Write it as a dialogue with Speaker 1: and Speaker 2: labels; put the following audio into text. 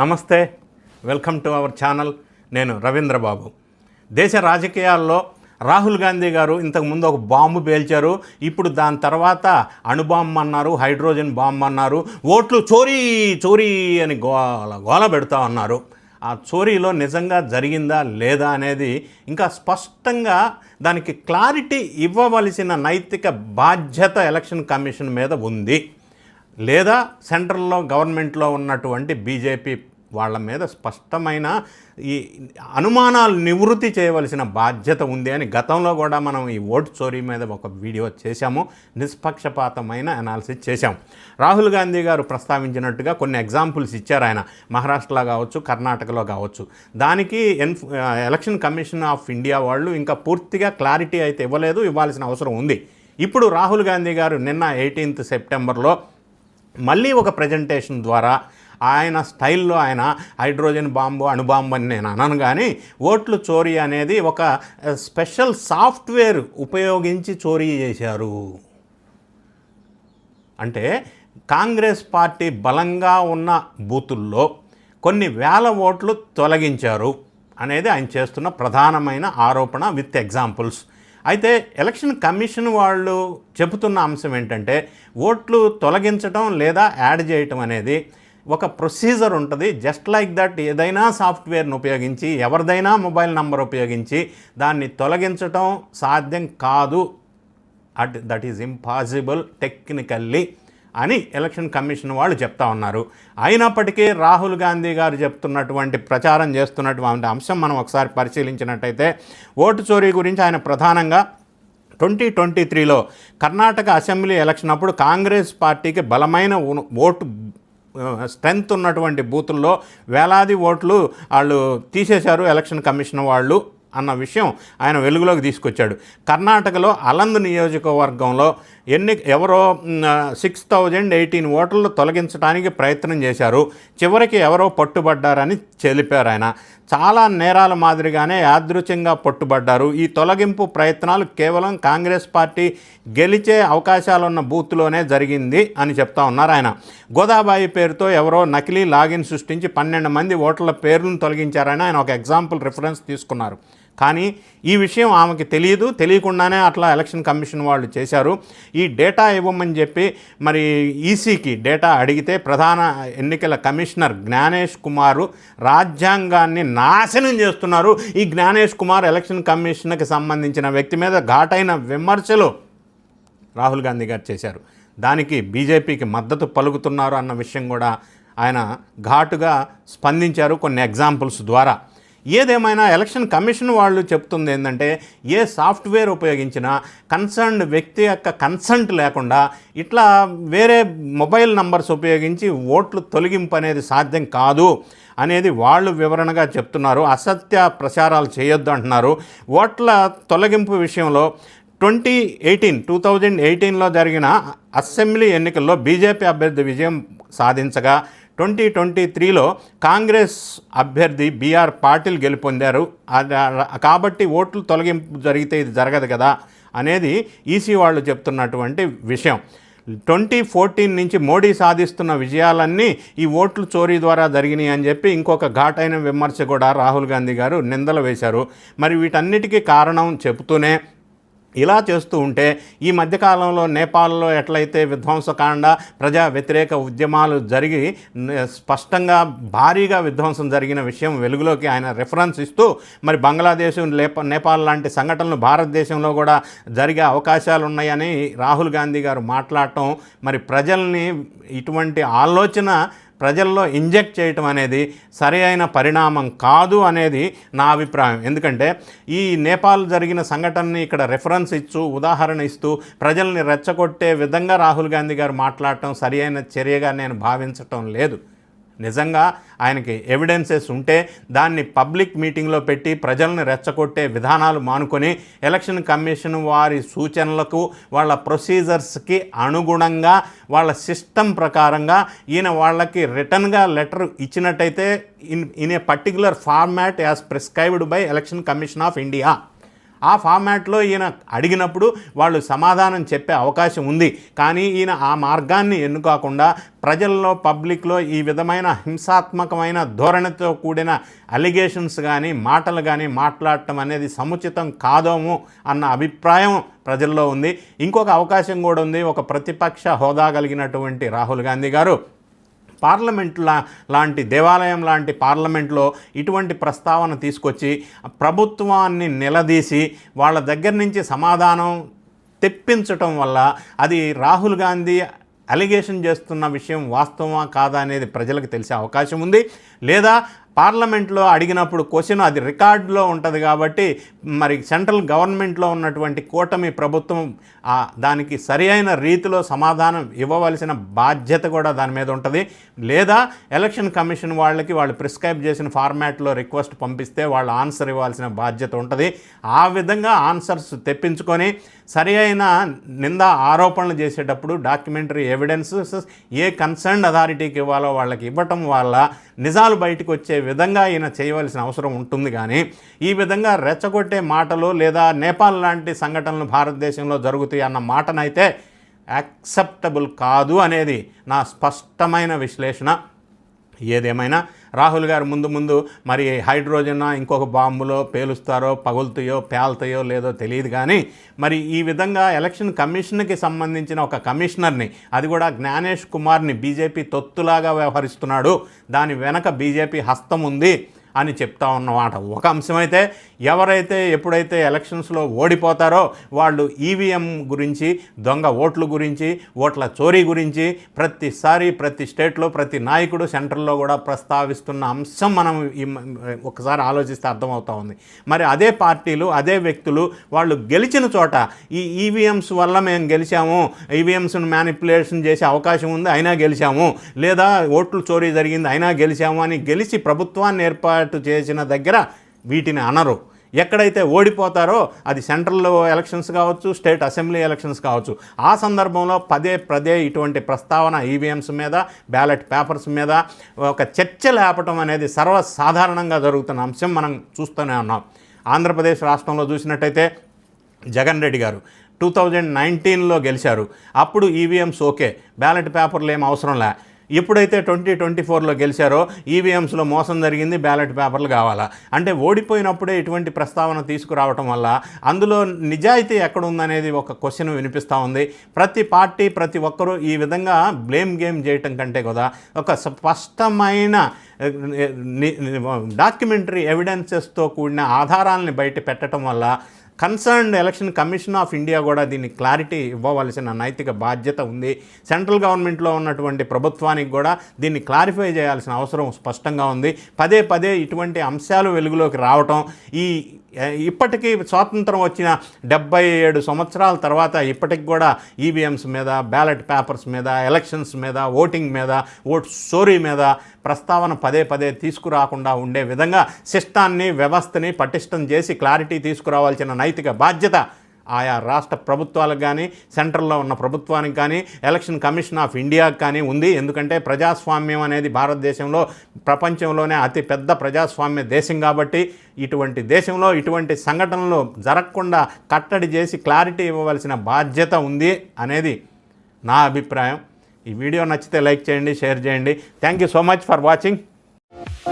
Speaker 1: నమస్తే welcome to our channel నేను రవీంద్రబాబు దేశ రాజకీయాల్లో రాహుల్ గాంధీ గారు ఇంతకుముందు ఒక బాంబు పేల్చారు ఇప్పుడు దాని తర్వాత అణుబాంబు అన్నారు హైడ్రోజన్ బాంబు అన్నారు ఓట్లు చోరీ చోరీ అని గోల గోల పెడతా ఉన్నారు ఆ చోరీలో నిజంగా జరిగిందా లేదా అనేది ఇంకా స్పష్టంగా దానికి క్లారిటీ ఇవ్వవలసిన నైతిక బాధ్యత ఎలక్షన్ కమిషన్ మీద ఉంది లేదా సెంట్రల్లో గవర్నమెంట్లో ఉన్నటువంటి బీజేపీ వాళ్ళ మీద స్పష్టమైన ఈ అనుమానాలు నివృత్తి చేయవలసిన బాధ్యత ఉంది అని గతంలో కూడా మనం ఈ ఓటు చోరీ మీద ఒక వీడియో చేశాము నిష్పక్షపాతమైన అనాలిసిస్ చేశాము రాహుల్ గాంధీ గారు ప్రస్తావించినట్టుగా కొన్ని ఎగ్జాంపుల్స్ ఇచ్చారు ఆయన మహారాష్ట్రలో కావచ్చు కర్ణాటకలో కావచ్చు దానికి ఎన్ ఎలక్షన్ కమిషన్ ఆఫ్ ఇండియా వాళ్ళు ఇంకా పూర్తిగా క్లారిటీ అయితే ఇవ్వలేదు ఇవ్వాల్సిన అవసరం ఉంది ఇప్పుడు రాహుల్ గాంధీ గారు నిన్న ఎయిటీన్త్ సెప్టెంబర్లో మళ్ళీ ఒక ప్రజెంటేషన్ ద్వారా ఆయన స్టైల్లో ఆయన హైడ్రోజన్ బాంబు అణుబాంబు అని నేను అనను కానీ ఓట్లు చోరీ అనేది ఒక స్పెషల్ సాఫ్ట్వేర్ ఉపయోగించి చోరీ చేశారు అంటే కాంగ్రెస్ పార్టీ బలంగా ఉన్న బూతుల్లో కొన్ని వేల ఓట్లు తొలగించారు అనేది ఆయన చేస్తున్న ప్రధానమైన ఆరోపణ విత్ ఎగ్జాంపుల్స్ అయితే ఎలక్షన్ కమిషన్ వాళ్ళు చెబుతున్న అంశం ఏంటంటే ఓట్లు తొలగించడం లేదా యాడ్ చేయటం అనేది ఒక ప్రొసీజర్ ఉంటుంది జస్ట్ లైక్ దట్ ఏదైనా సాఫ్ట్వేర్ను ఉపయోగించి ఎవరిదైనా మొబైల్ నంబర్ ఉపయోగించి దాన్ని తొలగించటం సాధ్యం కాదు at that is impossible technically అని ఎలక్షన్ కమిషన్ వాళ్ళు చెప్తా ఉన్నారు అయినప్పటికీ రాహుల్ గాంధీ గారు చెప్తున్నటువంటి ప్రచారం చేస్తున్నటువంటి అంశం మనం ఒకసారి పరిశీలించినట్టయితే ఓటు చోరీ గురించి ఆయన ప్రధానంగా ట్వంటీ ట్వంటీ త్రీలో కర్ణాటక అసెంబ్లీ ఎలక్షన్ అప్పుడు కాంగ్రెస్ పార్టీకి బలమైన ఓటు స్ట్రెంగ్త్ ఉన్నటువంటి బూతుల్లో వేలాది ఓట్లు వాళ్ళు తీసేశారు ఎలక్షన్ కమిషన్ వాళ్ళు అన్న విషయం ఆయన వెలుగులోకి తీసుకొచ్చాడు కర్ణాటకలో అలంద్ నియోజకవర్గంలో ఎన్ని ఎవరో సిక్స్ థౌజండ్ ఎయిటీన్ ఓటర్లు తొలగించడానికి ప్రయత్నం చేశారు చివరికి ఎవరో పట్టుబడ్డారని తెలిపారు ఆయన చాలా నేరాల మాదిరిగానే యాదృచ్ఛంగా పట్టుబడ్డారు ఈ తొలగింపు ప్రయత్నాలు కేవలం కాంగ్రెస్ పార్టీ గెలిచే అవకాశాలున్న బూత్లోనే జరిగింది అని చెప్తా ఉన్నారు ఆయన గోదాబాయి పేరుతో ఎవరో నకిలీ లాగిన్ సృష్టించి పన్నెండు మంది ఓటర్ల పేర్లను తొలగించారని ఆయన ఒక ఎగ్జాంపుల్ రిఫరెన్స్ తీసుకున్నారు కానీ ఈ విషయం ఆమెకి తెలియదు తెలియకుండానే అట్లా ఎలక్షన్ కమిషన్ వాళ్ళు చేశారు ఈ డేటా ఇవ్వమని చెప్పి మరి ఈసీకి డేటా అడిగితే ప్రధాన ఎన్నికల కమిషనర్ జ్ఞానేష్ కుమారు రాజ్యాంగాన్ని నాశనం చేస్తున్నారు ఈ జ్ఞానేష్ కుమార్ ఎలక్షన్ కమిషన్కి సంబంధించిన వ్యక్తి మీద ఘాటైన విమర్శలు రాహుల్ గాంధీ గారు చేశారు దానికి బీజేపీకి మద్దతు పలుకుతున్నారు అన్న విషయం కూడా ఆయన ఘాటుగా స్పందించారు కొన్ని ఎగ్జాంపుల్స్ ద్వారా ఏదేమైనా ఎలక్షన్ కమిషన్ వాళ్ళు చెప్తుంది ఏంటంటే ఏ సాఫ్ట్వేర్ ఉపయోగించినా కన్సర్న్డ్ వ్యక్తి యొక్క కన్సంట్ లేకుండా ఇట్లా వేరే మొబైల్ నంబర్స్ ఉపయోగించి ఓట్లు తొలగింపు అనేది సాధ్యం కాదు అనేది వాళ్ళు వివరణగా చెప్తున్నారు అసత్య ప్రచారాలు చేయొద్దు అంటున్నారు ఓట్ల తొలగింపు విషయంలో ట్వంటీ ఎయిటీన్ టూ థౌజండ్ ఎయిటీన్లో జరిగిన అసెంబ్లీ ఎన్నికల్లో బీజేపీ అభ్యర్థి విజయం సాధించగా ట్వంటీ ట్వంటీ త్రీలో కాంగ్రెస్ అభ్యర్థి బీఆర్ పాటిల్ గెలుపొందారు కాబట్టి ఓట్లు తొలగింపు జరిగితే ఇది జరగదు కదా అనేది ఈసీ వాళ్ళు చెప్తున్నటువంటి విషయం ట్వంటీ ఫోర్టీన్ నుంచి మోడీ సాధిస్తున్న విజయాలన్నీ ఈ ఓట్లు చోరీ ద్వారా జరిగినాయి అని చెప్పి ఇంకొక ఘాటైన విమర్శ కూడా రాహుల్ గాంధీ గారు నిందలు వేశారు మరి వీటన్నిటికీ కారణం చెబుతూనే ఇలా చేస్తూ ఉంటే ఈ మధ్యకాలంలో నేపాల్లో ఎట్లయితే విధ్వంసకాండ ప్రజా వ్యతిరేక ఉద్యమాలు జరిగి స్పష్టంగా భారీగా విధ్వంసం జరిగిన విషయం వెలుగులోకి ఆయన రిఫరెన్స్ ఇస్తూ మరి బంగ్లాదేశ్ నేపాల్ లాంటి సంఘటనలు భారతదేశంలో కూడా జరిగే అవకాశాలు ఉన్నాయని రాహుల్ గాంధీ గారు మాట్లాడటం మరి ప్రజల్ని ఇటువంటి ఆలోచన ప్రజల్లో ఇంజెక్ట్ చేయటం అనేది సరి అయిన పరిణామం కాదు అనేది నా అభిప్రాయం ఎందుకంటే ఈ నేపాల్ జరిగిన సంఘటనని ఇక్కడ రెఫరెన్స్ ఇచ్చు ఉదాహరణ ఇస్తూ ప్రజల్ని రెచ్చగొట్టే విధంగా రాహుల్ గాంధీ గారు మాట్లాడటం సరి అయిన చర్యగా నేను భావించటం లేదు నిజంగా ఆయనకి ఎవిడెన్సెస్ ఉంటే దాన్ని పబ్లిక్ మీటింగ్లో పెట్టి ప్రజలను రెచ్చగొట్టే విధానాలు మానుకొని ఎలక్షన్ కమిషన్ వారి సూచనలకు వాళ్ళ ప్రొసీజర్స్కి అనుగుణంగా వాళ్ళ సిస్టమ్ ప్రకారంగా ఈయన వాళ్ళకి రిటర్న్గా లెటర్ ఇచ్చినట్టయితే in in a particular format as prescribed by election commission of India ఆ ఫార్మాట్లో ఈయన అడిగినప్పుడు వాళ్ళు సమాధానం చెప్పే అవకాశం ఉంది కానీ ఈయన ఆ మార్గాన్ని ఎన్నుకోకుండా ప్రజల్లో పబ్లిక్లో ఈ విధమైన హింసాత్మకమైన ధోరణితో కూడిన అలిగేషన్స్ కానీ మాటలు కానీ మాట్లాడటం అనేది సముచితం కాదోము అన్న అభిప్రాయం ప్రజల్లో ఉంది ఇంకొక అవకాశం కూడా ఉంది ఒక ప్రతిపక్ష హోదా కలిగినటువంటి రాహుల్ గాంధీ గారు పార్లమెంట్ లాంటి దేవాలయం లాంటి పార్లమెంట్లో ఇటువంటి ప్రస్తావన తీసుకొచ్చి ప్రభుత్వాన్ని నిలదీసి వాళ్ళ దగ్గర నుంచి సమాధానం తెప్పించటం వల్ల అది రాహుల్ గాంధీ అలిగేషన్ చేస్తున్న విషయం వాస్తవమా కాదా అనేది ప్రజలకు తెలిసే అవకాశం ఉంది లేదా పార్లమెంట్లో అడిగినప్పుడు క్వశ్చన్ అది రికార్డులో ఉంటుంది కాబట్టి మరి సెంట్రల్ గవర్నమెంట్లో ఉన్నటువంటి కూటమి ప్రభుత్వం దానికి సరి అయిన రీతిలో సమాధానం ఇవ్వవలసిన బాధ్యత కూడా దాని మీద ఉంటుంది లేదా ఎలక్షన్ కమిషన్ వాళ్ళకి వాళ్ళు ప్రిస్క్రైబ్ చేసిన ఫార్మాట్లో రిక్వెస్ట్ పంపిస్తే వాళ్ళు ఆన్సర్ ఇవ్వాల్సిన బాధ్యత ఉంటుంది ఆ విధంగా ఆన్సర్స్ తెప్పించుకొని సరి అయిన నింద ఆరోపణలు చేసేటప్పుడు డాక్యుమెంటరీ ఎవిడెన్సెస్ ఏ కన్సర్న్ అథారిటీకి ఇవ్వాలో వాళ్ళకి ఇవ్వటం వల్ల నిజాలు బయటకు వచ్చే విధంగా ఈయన చేయవలసిన అవసరం ఉంటుంది కానీ ఈ విధంగా రెచ్చగొట్టే మాటలు లేదా నేపాల్ లాంటి సంఘటనలు భారతదేశంలో జరుగుతాయి అన్న మాటనైతే యాక్సెప్టబుల్ కాదు అనేది నా స్పష్టమైన విశ్లేషణ ఏదేమైనా రాహుల్ గారు ముందు ముందు మరి హైడ్రోజన్ ఇంకొక బాంబులో పేలుస్తారో పగులుతాయో పేలుతాయో లేదో తెలియదు కానీ మరి ఈ విధంగా ఎలక్షన్ కమిషన్కి సంబంధించిన ఒక కమిషనర్ని అది కూడా జ్ఞానేష్ కుమార్ని బీజేపీ తొత్తులాగా వ్యవహరిస్తున్నాడు దాని వెనక బీజేపీ హస్తం ఉంది అని చెప్తా ఉన్నమాట ఒక అంశమైతే ఎవరైతే ఎప్పుడైతే ఎలక్షన్స్లో ఓడిపోతారో వాళ్ళు ఈవీఎం గురించి దొంగ ఓట్లు గురించి ఓట్ల చోరీ గురించి ప్రతిసారి ప్రతి స్టేట్లో ప్రతి నాయకుడు సెంట్రల్లో కూడా ప్రస్తావిస్తున్న అంశం మనం ఒకసారి ఆలోచిస్తే అర్థమవుతా ఉంది మరి అదే పార్టీలు అదే వ్యక్తులు వాళ్ళు గెలిచిన చోట ఈ ఈవీఎంస్ వల్ల మేము గెలిచాము ఈవీఎంస్ను మ్యానిపులేషన్ చేసే అవకాశం ఉంది అయినా గెలిచాము లేదా ఓట్లు చోరీ జరిగింది అయినా గెలిచాము అని గెలిచి ప్రభుత్వాన్ని ఏర్పాటు చేసిన దగ్గర వీటిని అనరు ఎక్కడైతే ఓడిపోతారో అది సెంట్రల్ ఎలక్షన్స్ కావచ్చు స్టేట్ అసెంబ్లీ ఎలక్షన్స్ కావచ్చు ఆ సందర్భంలో పదే పదే ఇటువంటి ప్రస్తావన ఈవీఎంస్ e మీద బ్యాలెట్ పేపర్స్ మీద ఒక చర్చ లేపటం అనేది సర్వసాధారణంగా జరుగుతున్న అంశం మనం చూస్తూనే ఉన్నాం ఆంధ్రప్రదేశ్ రాష్ట్రంలో చూసినట్టయితే జగన్ రెడ్డి గారు టూ థౌజండ్ నైన్టీన్లో గెలిచారు అప్పుడు ఈవీఎంస్ e ఓకే బ్యాలెట్ పేపర్లు ఏం అవసరం లే ఎప్పుడైతే ట్వంటీ ట్వంటీ ఫోర్లో గెలిచారో ఈవీఎంస్లో మోసం జరిగింది బ్యాలెట్ పేపర్లు కావాలా అంటే ఓడిపోయినప్పుడే ఇటువంటి ప్రస్తావన తీసుకురావటం వల్ల అందులో నిజాయితీ ఎక్కడ ఉందనేది ఒక క్వశ్చన్ వినిపిస్తూ ఉంది ప్రతి పార్టీ ప్రతి ఒక్కరూ ఈ విధంగా బ్లేమ్ గేమ్ చేయటం కంటే కదా ఒక స్పష్టమైన డాక్యుమెంటరీ ఎవిడెన్సెస్తో కూడిన ఆధారాలని బయట పెట్టడం వల్ల concerned election commission of India కూడా దీన్ని క్లారిటీ ఇవ్వవలసిన నైతిక బాధ్యత ఉంది సెంట్రల్ గవర్నమెంట్లో ఉన్నటువంటి ప్రభుత్వానికి కూడా దీన్ని క్లారిఫై చేయాల్సిన అవసరం స్పష్టంగా ఉంది పదే పదే ఇటువంటి అంశాలు వెలుగులోకి రావటం ఈ ఇప్పటికీ స్వాతంత్రం వచ్చిన డెబ్బై ఏడు సంవత్సరాల తర్వాత ఇప్పటికి కూడా ఈవీఎంస్ e మీద బ్యాలెట్ పేపర్స్ మీద ఎలక్షన్స్ మీద ఓటింగ్ మీద ఓట్ స్టోరీ మీద ప్రస్తావన పదే పదే తీసుకురాకుండా ఉండే విధంగా సిస్టాన్ని వ్యవస్థని పటిష్టం చేసి క్లారిటీ తీసుకురావాల్సిన నైతిక బాధ్యత ఆయా రాష్ట్ర ప్రభుత్వాలకు కానీ సెంట్రల్లో ఉన్న ప్రభుత్వానికి కానీ ఎలక్షన్ కమిషన్ ఆఫ్ ఇండియాకి కానీ ఉంది ఎందుకంటే ప్రజాస్వామ్యం అనేది భారతదేశంలో ప్రపంచంలోనే అతిపెద్ద ప్రజాస్వామ్య దేశం కాబట్టి ఇటువంటి దేశంలో ఇటువంటి సంఘటనలు జరగకుండా కట్టడి చేసి క్లారిటీ ఇవ్వవలసిన బాధ్యత ఉంది అనేది నా అభిప్రాయం ఈ వీడియో నచ్చితే లైక్ చేయండి షేర్ చేయండి thank you so much for watching